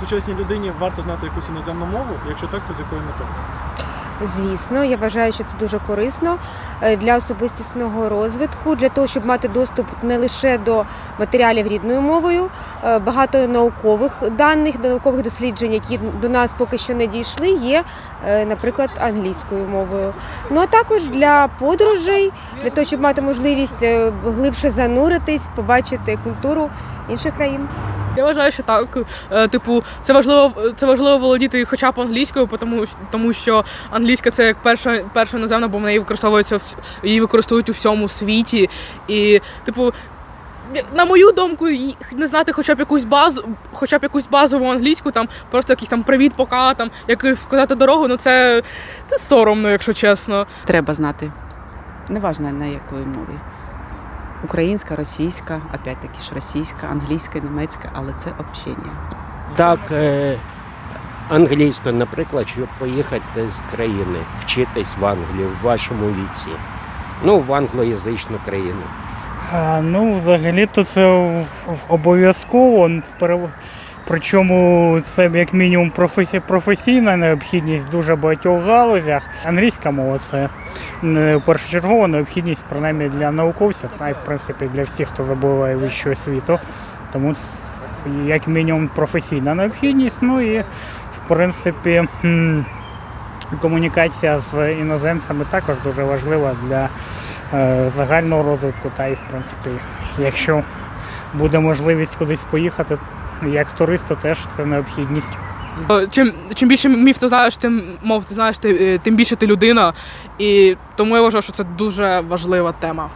сучасній людині варто знати якусь іноземну мову? Якщо так, то з якою метою? Звісно, я вважаю, що це дуже корисно е, для особистісного розвитку, для того, щоб мати доступ не лише до матеріалів рідною мовою, е, багато наукових даних, наукових досліджень, які до нас поки що не дійшли, є, е, наприклад, англійською мовою. Ну а також для подорожей, для того, щоб мати можливість глибше зануритись, побачити культуру інших країн. Я вважаю, що так. Е, Типу, це важливо, це важливо володіти хоча б англійською, тому, тому що англійська це як перша, перша іноземна, бо в неї використовується її використовують у всьому світі. І, типу, на мою думку, не знати хоча б якусь базу, хоча б якусь базову англійську, там просто якийсь там привіт, пока, там як вказати дорогу, ну це, це соромно, якщо чесно. Треба знати. Неважно на якої мові. Українська, російська, опять-таки ж російська, англійська, німецька, але це общення. Так, англійська, наприклад, щоб поїхати з країни, вчитись в Англію в вашому віці. Ну, в англоязичну країну. А, ну, взагалі-то це в- в- обов'язково. Причому це як мінімум професі... професійна необхідність в дуже багатьох галузях. Англійська мова це е, першочергова необхідність, принаймні для науковців, а й в принципі для всіх, хто забуває вищу освіту. Тому як мінімум професійна необхідність. Ну і в принципі комунікація з іноземцями також дуже важлива для е, загального розвитку, та і в принципі, якщо буде можливість кудись поїхати, як турист, то теж це необхідність. Е, Чим, чим більше міф ти знаєш, тим мов ти знаєш, ти, е, тим більше ти людина. І тому я вважаю, що це дуже важлива тема.